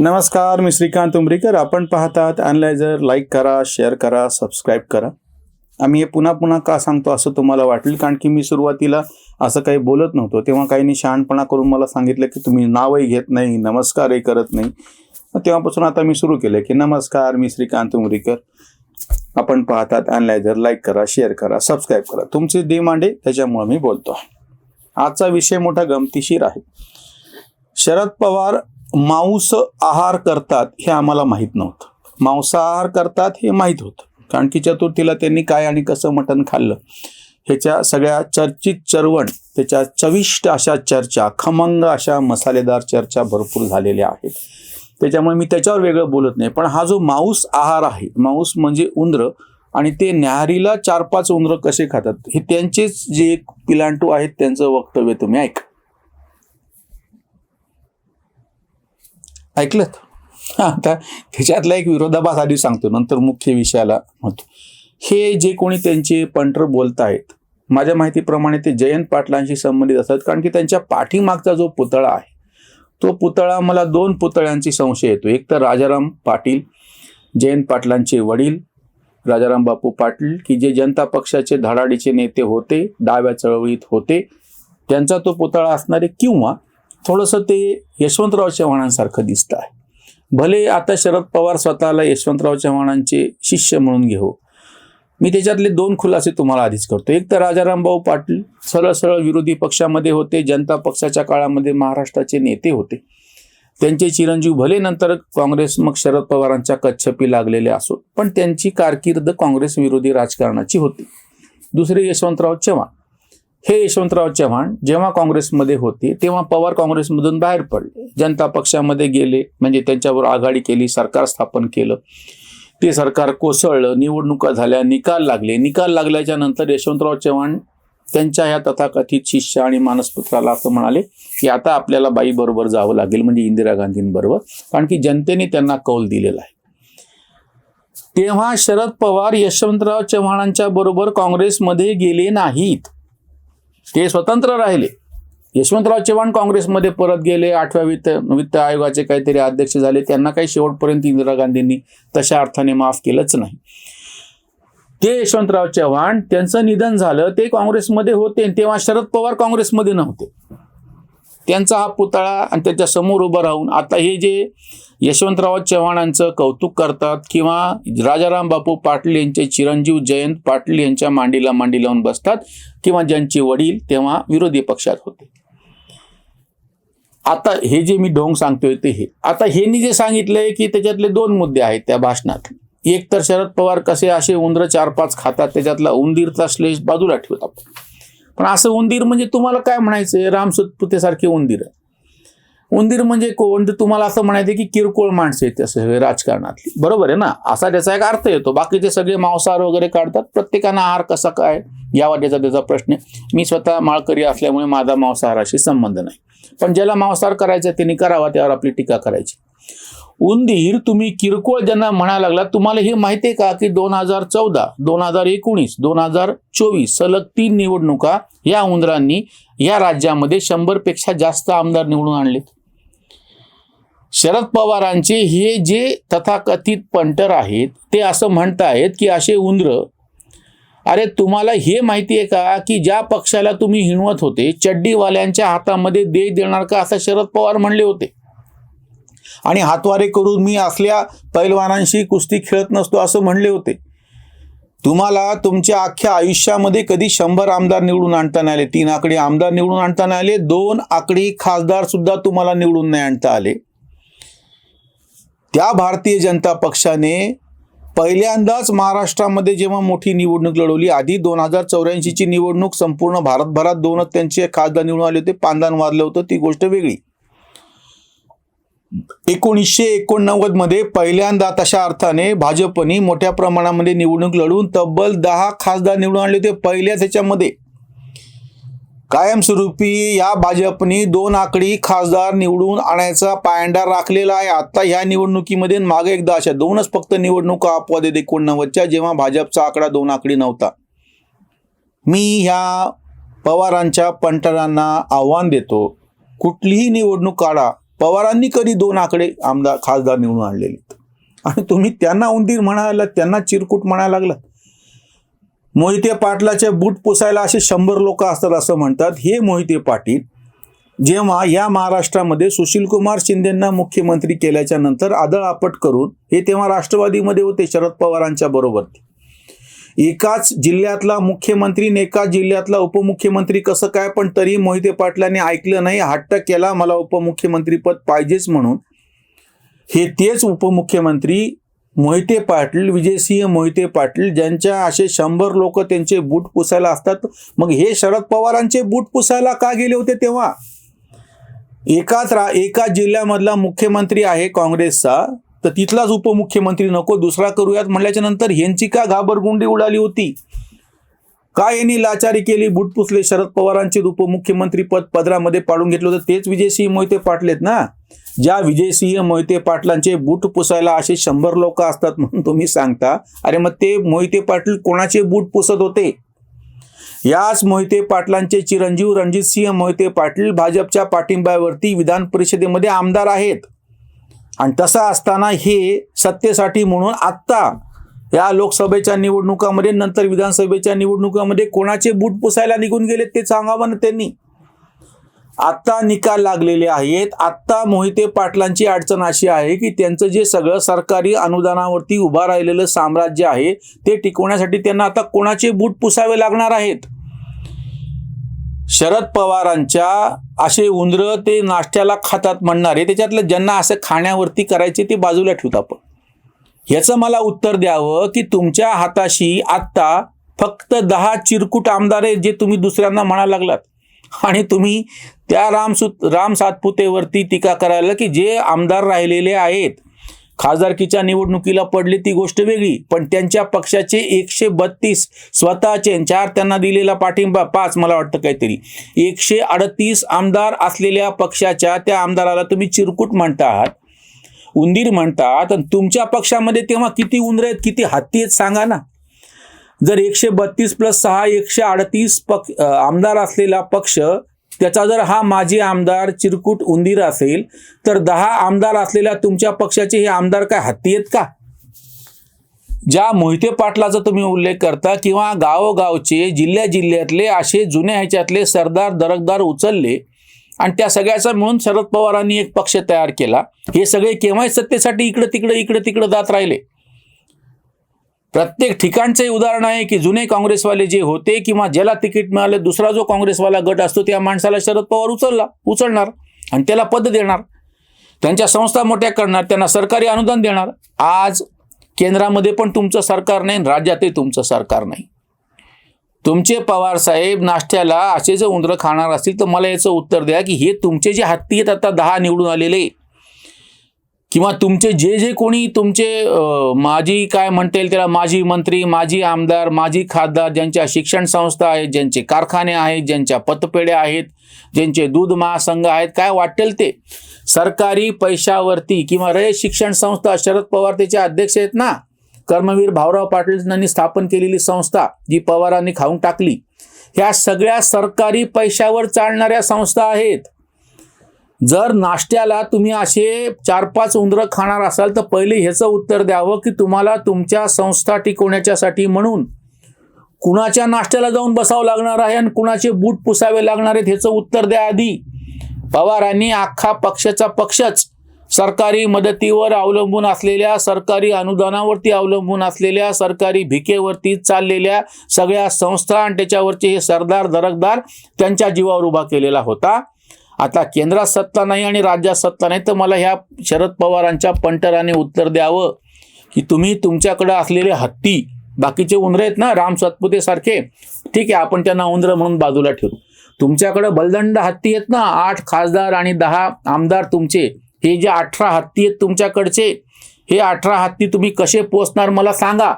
नमस्कार मी श्रीकांत उमरीकर. आपण पाहतात अनलायझर लाईक करा शेअर करा सबस्क्राईब करा. आम्ही हे पुन्हा पुन्हा का सांगतो असं तुम्हाला वाटेल? कारण की मी सुरुवातीला असं काही बोलत नव्हतो. तेव्हा काहींनी शहाणपणा करून मला सांगितलं की तुम्ही नावही घेत नाही नमस्कारही करत नाही. तेव्हापासून आता मी सुरू केलं की नमस्कार मी श्रीकांत उमरीकर. आपण पाहतात अनलायझर लाईक करा शेअर करा सबस्क्राईब करा. तुमची डिमांड मांडे त्याच्यामुळे मी बोलतो. आजचा विषय मोठा गमतीशीर आहे. शरद पवार मांस आहार करतात हे आम्हाला माहीत नव्हतं. मांसाहार करतात हे माहीत होतं. कारण की चतुर्थीला त्यांनी काय आणि कसं मटण खाल्लं? ह्याच्या सगळ्या चर्चित चरवण त्याच्या चविष्ट अशा चर्चा खमंग अशा मसालेदार चर्चा भरपूर झालेल्या आहेत. त्याच्यामुळे मी त्याच्यावर वेगळं बोलत नाही. पण हा जो मांस आहार आहे मांस म्हणजे उंदर आणि ते न्याहारीला चार पाच उंदरं कसे खातात हे त्यांचेच जे एक पिलांटू आहेत त्यांचं वक्तव्य तुम्ही ऐका. ऐकलं आता त्याच्यातला एक विरोधाभास आधी सांगतो नंतर मुख्य विषयाला म्हणतो. हे जे कोणी त्यांचे पंटर बोलत आहेत माझ्या माहितीप्रमाणे ते जयंत पाटलांशी संबंधित असतात कारण की त्यांच्या पाठीमागचा जो पुतळा आहे तो पुतळा मला दोन पुतळ्यांची संशय येतो. एक तर राजाराम पाटील जयंत पाटलांचे वडील राजाराम बापू पाटील की जे जनता पक्षाचे धडाडीचे नेते होते डाव्या चळवळीत होते त्यांचा तो पुतळा असणारे किंवा थोडंसं ते यशवंतराव चव्हाणांसारखं दिसतं आहे. भले आता शरद पवार स्वतःला यशवंतराव चव्हाणांचे शिष्य म्हणून घेऊ मी त्याच्यातले दोन खुलासे तुम्हाला आधीच करतो. एक तर राजारामभाऊ पाटील सरळ सरळ विरोधी पक्षामध्ये होते जनता पक्षाच्या काळामध्ये महाराष्ट्राचे नेते होते. त्यांचे चिरंजीव भले नंतर काँग्रेस मग शरद पवारांच्या कच्छपी लागलेले असो पण त्यांची कारकीर्द काँग्रेस विरोधी राजकारणाची होती. दुसरे यशवंतराव चव्हाण. हे यशवंतराव चव्हाण जेव्हा काँग्रेसमध्ये होते तेव्हा पवार काँग्रेसमधून बाहेर पडले. जनता पक्षामध्ये गेले म्हणजे त्यांच्यावर आघाडी केली सरकार स्थापन केलं. ते सरकार कोसळलं निवडणुका झाल्या निकाल लागले. निकाल लागल्याच्या नंतर यशवंतराव चव्हाण त्यांच्या ह्या तथाकथित शिष्य आणि मानसपुत्राला असं म्हणाले की आता आपल्याला बाई बरोबर जावं लागेल म्हणजे इंदिरा गांधींबरोबर. कारण की जनतेने त्यांना कौल दिलेला आहे. तेव्हा शरद पवार यशवंतराव चव्हाणांच्या बरोबर काँग्रेसमध्ये गेले नाहीत. ते स्वतंत्र राहिले. यशवंतराव चव्हाण काँग्रेसमध्ये परत गेले. आठव्या वित्त वित्त आयोगाचे काहीतरी अध्यक्ष झाले. त्यांना काही शेवटपर्यंत इंदिरा गांधींनी तशा अर्थाने माफ केलंच नाही. ते यशवंतराव चव्हाण त्यांचं निधन झालं ते काँग्रेसमध्ये होते तेव्हा शरद पवार काँग्रेसमध्ये नव्हते. त्यांचा हा पुतळा आणि त्याच्यासमोर उभं राहून आता हे जे यशवंतराव चव्हाणांचं कौतुक करतात किंवा राजाराम बापू पाटील यांचे चिरंजीव जयंत पाटील यांच्या मांडीला मांडी लावून बसतात किंवा ज्यांचे वडील तेव्हा विरोधी पक्षात होते. आता हे जे मी ढोंग सांगतोय ते हे. आता हेनी जे सांगितलंय की त्याच्यातले दोन मुद्दे आहेत त्या भाषणात. एक तर शरद पवार कसे असे उंदर चार पाच खातात त्याच्यातला उंदीरचा श्लेष बाजूला ठेवत आपण पण असं उंदीर म्हणजे तुम्हाला काय म्हणायचं रामसुतपुतेसारखे उंदीर. उंदीर म्हणजे कोण? तर तुम्हाला असं म्हणायचं की किरकोळ माणसं आहेत तसं हे राजकारणातली. बरोबर आहे ना? असा त्याचा एक अर्थ येतो. बाकीचे सगळे मांसाहार वगैरे काढतात. प्रत्येकानं आहार कसा काय? यावा त्याचा त्याचा प्रश्न आहे. मी स्वतः माळकरी असल्यामुळे माझा मांसाहाराशी संबंध नाही. पण ज्याला मांसाहार करायचा त्यांनी करावा त्यावर आपली टीका करायची. उंदीर तुम्ही किरकोळ ज्यांना म्हणायला लागला तुम्हाला हे माहिती आहे का की दोन हजार चौदा दोन हजार एकोणीस दोन हजार चोवीस सलग तीन निवडणुका या उंदरांनी या राज्यामध्ये शंभरपेक्षा जास्त आमदार निवडून आणलेत. शरद पवारांचे हे जे तथाकथित पंटर आहेत ते असं म्हणतायत की असे उंदर अरे तुम्हाला हे माहिती आहे का की ज्या पक्षाला तुम्ही हिणवत होते चड्डीवाल्यांच्या हातामध्ये देश देणार का? असं शरद पवार म्हणले होते. आणि हातवारे करून मी असल्या पैलवानांशी कुस्ती खेळत नसतो असं म्हणले होते. तुम्हाला तुमच्या अख्ख्या आयुष्यामध्ये कधी शंभर आमदार निवडून आणता नाही आले तीन आकडे आमदार निवडून आणता नाही आले दोन आकडी खासदार सुद्धा तुम्हाला निवडून नाही आणता आले. त्या भारतीय जनता पक्षाने पहिल्यांदाच महाराष्ट्रामध्ये जेव्हा मोठी निवडणूक लढवली आधी दोन हजार चौऱ्याऐंशीची निवडणूक संपूर्ण भारतभरात दोनच त्यांचे खासदार निवडून आले होते पांदान वाजलं होतं ती गोष्ट वेगळी. एकोणीसशे एकोणनव्वदमध्ये पहिल्यांदा तशा अर्थाने भाजपने मोठ्या प्रमाणामध्ये निवडणूक लढवून तब्बल दहा खासदार निवडून आणले होते पहिल्याच ह्याच्यामध्ये. कायमस्वरूपी या भाजपनी दोन आकडी खासदार निवडून आणायचा पायंडा राखलेला आहे. आता ह्या निवडणुकीमध्ये मागे एकदा अशा दोनच फक्त निवडणुका अपवाद आहेत एकोणनव्वदच्या जेव्हा भाजपचा आकडा दोन आकडी नव्हता. मी ह्या पवारांच्या पंटरांना आव्हान देतो कुठलीही निवडणूक काढा. पवारांनी कधी दोन आकडे आमदार खासदार निवडून आणलेले आणि तुम्ही त्यांना उंदीर म्हणायला त्यांना चिरकूट म्हणायला लागला मोहिते पाटलाचे बूट पुसायला असे शंभर लोक असतात असं म्हणतात. हे मोहिते पाटील जेव्हा या महाराष्ट्रामध्ये सुशीलकुमार शिंदेंना मुख्यमंत्री केल्याच्यानंतर आदळ आपट करून हे तेव्हा राष्ट्रवादीमध्ये होते शरद पवारांच्या बरोबर. एकाच जिल्ह्यातला मुख्यमंत्री एकाच जिल्ह्यातला उपमुख्यमंत्री कसं काय? पण तरी मोहिते पाटलांनी ऐकलं नाही हट्ट केला मला उपमुख्यमंत्री पद पाहिजेच म्हणून. हे तेच उपमुख्यमंत्री मोहिते पाटील विजयसिंह मोहिते पाटील ज्यांच्या असे शंभर लोक त्यांचे बूट पुसायला असतात. मग हे शरद पवारांचे बूट पुसायला का गेले होते तेव्हा? एकाच रा एका जिल्ह्यामधला मुख्यमंत्री आहे काँग्रेसचा. तर तिथलाच उपमुख्यमंत्री नको दुसरा करूयात म्हणल्याच्या नंतर ह्यांची का घाबरगुंडी उडाली होती? का यांनी लाचारी केली बूट पुसले? शरद पवारांचे उपमुख्यमंत्री पद पदरामध्ये पाडून घेतलं होतं. तेच विजयसिंह मोहिते पाटलेत ना? ज्या विजयसिंह मोहिते पाटलांचे बूट पुसायला असे शंभर लोक असतात म्हणून तुम्ही सांगता. अरे मग ते मोहिते पाटील कोणाचे बूट पुसत होते? याच मोहिते पाटलांचे चिरंजीव रणजितसिंह मोहिते पाटील भाजपच्या पाठिंब्यावरती विधान परिषदेमध्ये आमदार आहेत. आणि तसं असताना हे सत्तेसाठी म्हणून आत्ता या लोकसभेच्या निवडणुकामध्ये नंतर विधानसभेच्या निवडणुकामध्ये कोणाचे बूट पुसायला निघून गेले ते सांगावं ना त्यांनी? आत्ता निकाल लागलेले आहेत. आत्ता मोहिते पाटलांची अडचण अशी आहे की त्यांचं जे सगळं सरकारी अनुदानावरती उभा राहिलेलं साम्राज्य आहे ते टिकवण्यासाठी त्यांना आता कोणाचे बूट पुसावे लागणार आहेत? शरद पवारांच्या असे उंदर ते नाश्त्याला खातात म्हणणारे त्याच्यातलं ज्यांना असं खाण्यावरती करायचे ते बाजूला ठेवत आपण. याचं मला उत्तर द्यावं की तुमच्या हाताशी आत्ता फक्त दहा चिरकुट आमदार आहेत जे तुम्ही दुसऱ्यांना म्हणायला लागलात. आणि तुम्ही त्या रामसुत राम सातपुतेवरती टीका करायला की जे आमदार राहिलेले आहेत खासदारकीच्या निवडणुकीला पडली ती गोष्ट वेगळी पण त्यांच्या पक्षाचे एकशे बत्तीस स्वतःचे चार त्यांना दिलेला पाठिंबा पाच मला वाटतं काहीतरी. एकशे अडतीस आमदार असलेल्या पक्षाच्या त्या आमदाराला तुम्ही चिरकुट म्हणता आहात उंदीर म्हणतात आणि तुमच्या पक्षामध्ये तेव्हा किती उंदर आहेत किती हत्ती आहेत सांगा ना. जर एकशे बत्तीस प्लस सहा एकशे अडतीस पक्ष आमदार असलेला पक्ष त्याचा जर हा माजी आमदार चिरकुट उंदीर असेल तर दहा आमदार असलेल्या तुमच्या पक्षाचे हे आमदार काय हत्ती आहेत का? ज्या मोहिते पाटलाचा तुम्ही उल्लेख करता किंवा गावोगावचे जिल्ह्या जिल्ह्यातले असे जुन्या ह्याच्यातले सरदार दरकदार उचलले आणि त्या सगळ्याचा मिळून शरद पवारांनी एक पक्ष तयार केला. हे सगळे केव्हाही सत्तेसाठी इकडं तिकडं इकडं तिकडं जात राहिले. प्रत्येक ठिकाणचे उदाहरण आहे की जुने काँग्रेसवाले जे होते किंवा ज्याला तिकीट मिळालं दुसरा जो काँग्रेसवाला गट असतो त्या माणसाला शरद पवार उचलला उचलणार आणि त्याला पद देणार. त्यांच्या संस्था मोठ्या करणार त्यांना सरकारी अनुदान देणार. आज केंद्रामध्ये पण तुमचं सरकार नाही आणि राज्यातही तुमचं सरकार नाही. तुमचे पवार साहेब नाश्त्याला असे जर उंदरं खाणार असतील तर मला याचं उत्तर द्या की हे तुमचे जे हत्ती आहेत आता दहा निवडून आलेले. किंवा तुमचे जे जे कोणी तुमचे माजी काय म्हणता येईल त्याला माजी मंत्री माजी आमदार माजी खासदार ज्यांच्या शिक्षण संस्था आहेत ज्यांचे कारखाने आहेत ज्यांच्या पतपेढ्या आहेत ज्यांचे दूध महासंघ आहेत काय वाटेल ते? सरकारी पैशावरती किंवा रयत शिक्षण संस्था शरद पवार त्याचे अध्यक्ष आहेत ना? कर्मवीर भाऊराव पाटील यांनी स्थापन केलेली संस्था जी पवारांनी खाऊन टाकली. ह्या सगळ्या सरकारी पैशावर चालणाऱ्या संस्था आहेत. जर नाश्त्याला तुम्ही असे चार पाच उंदरं खाणार असाल तर पहिले ह्याचं उत्तर द्यावं की तुम्हाला तुमच्या संस्था टिकवण्याच्यासाठी म्हणून कुणाच्या नाश्त्याला जाऊन बसावं लागणार आहे आणि कुणाचे बूट पुसावे लागणार आहेत ह्याचं उत्तर द्या आधी. पवारांनी अख्खा पक्षाचा पक्षच सरकारी मदतीवर अवलंबून असलेल्या सरकारी अनुदानावरती अवलंबून असलेल्या सरकारी भिकेवरती चाललेल्या सगळ्या संस्था आणि त्याच्यावरचे हे सरदार दरकदार त्यांच्या जीवावर उभा केलेला होता. आता केंद्रात सत्ता नाही आणि राज्यात सत्ता नाही तर मला ह्या शरद पवारांच्या पंटराने उत्तर द्यावं की तुम्ही तुमच्याकडे असलेले हत्ती बाकीचे उंदरे आहेत ना राम सातपुते सारखे ठीक आहे आपण त्यांना उंदरं म्हणून बाजूला ठेवू. तुमच्याकडे बलदंड हत्ती आहेत ना आठ खासदार आणि दहा आमदार तुमचे हे जे अठरा हत्ती आहेत तुमच्याकडचे हे अठरा हत्ती तुम्ही कसे पोचणार मला सांगा.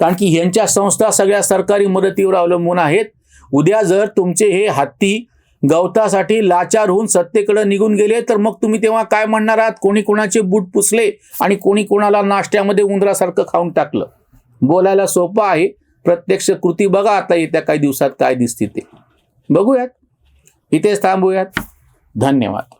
कारण की ह्यांच्या संस्था सगळ्या सरकारी मदतीवर अवलंबून आहेत. उद्या जर तुमचे हे हत्ती गवतासाठी लाचार होऊन सत्तेकडे निघून गेले तर मग तुम्ही तेव्हा काय म्हणणार आहात? कोणी कोणाचे बूट पुसले आणि कोणी कोणाला नाश्त्यामध्ये उंदरासारखं खाऊन टाकलं? बोलायला सोपं आहे. प्रत्यक्ष कृती बघा आता येत्या काही दिवसात काय दिसते ते. बघूयात. इथेच थांबूयात. धन्यवाद.